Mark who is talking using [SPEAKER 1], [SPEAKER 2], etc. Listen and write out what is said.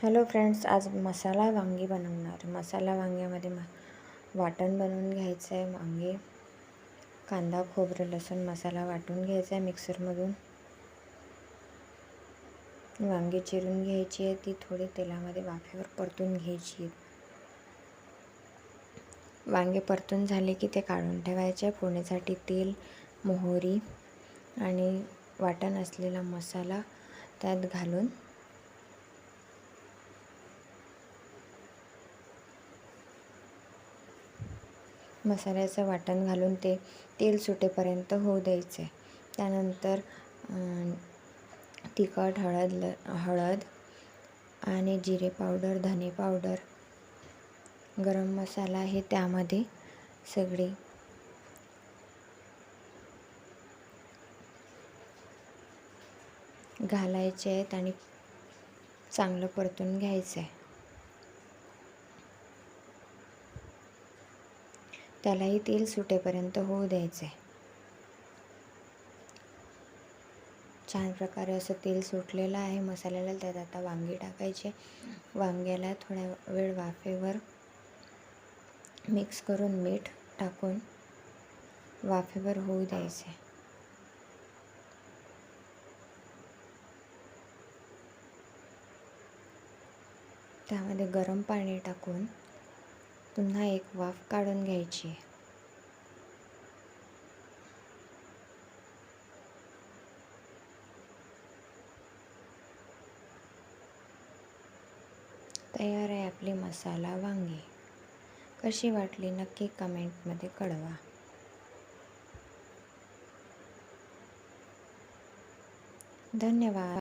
[SPEAKER 1] Hello friends आज मसाला वांगी बनवणार. मसाला वांग्यामध्ये म वाटण बनवून घ्यायचं आहे वांगे कांदा खोबरं लसूण मसाला वाटून घ्यायचा आहे मिक्सरमधून. वांगी चिरून घ्यायची आहे ती थोडी तेलामध्ये वाफेवर परतून घ्यायची आहे. वांगे परतून झाले की ते काढून ठेवायचे. फोडणीसाठी तेल मोहरी आणि वाटण असलेला मसाला त्यात घालून मसाल्याचं वाटण घालून ते तेल सुटेपर्यंत होऊ द्यायचे. त्यानंतर तिखट हळद ल हळद आणि जिरे पावडर धने पावडर गरम मसाला हे त्यामध्ये सगळे घालायचे आहेत आणि चांगलं परतून घ्यायचं आहे त्यालाही तेल सुटेपर्यंत होऊ द्यायचे. छान प्रकारे असं तेल सुटलेलं आहे. मसाल्याला त्यात आता वांगी टाकायचे. वांग्याला थोड्या वेळ वाफेवर मिक्स करून मीठ टाकून वाफेवर होऊ द्यायचे. त्यामध्ये गरम पाणी टाकून पुन्हा एक वाफ काढून घ्यायची. तयार आहे आपली मसाला वांगी. कशी वाटली नक्की कमेंटमध्ये कळवा. धन्यवाद.